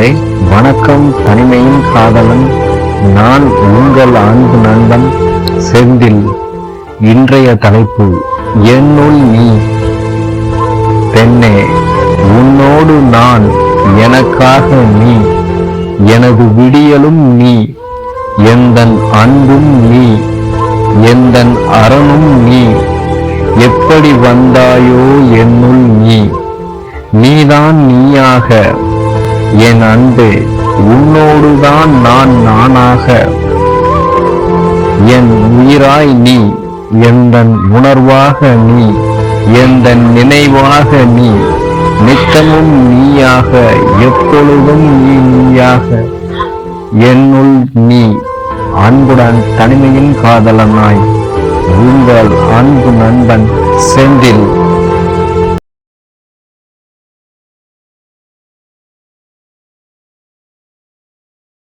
வணக்கம் தனிமையின் காதலன் நான் உங்கள் அன்பு நண்பன் செந்தில். இன்றைய தலைப்பு என்னுள் நீ. பெண்ணே உன்னோடு நான் எனக்காக நீ எனது விடியலும் நீ எந்தன் அன்பும் நீ எந்தன் அரணும் நீ எப்படி வந்தாயோ என்னுள் நீ. நீதான் நீயாக என் அன்பே உன்னோடுதான் நான் நானாக. என் உயிராய் நீ எந்தன் உணர்வாக நீ எந்தன் நினைவாக நீ நித்தமும் நீயாக எப்பொழுதும் நீ நீயாக. என்னுள் நீ அன்புடன் தனிமையின் காதலனாய். உங்கள் அன்பு நண்பன் செந்தில்.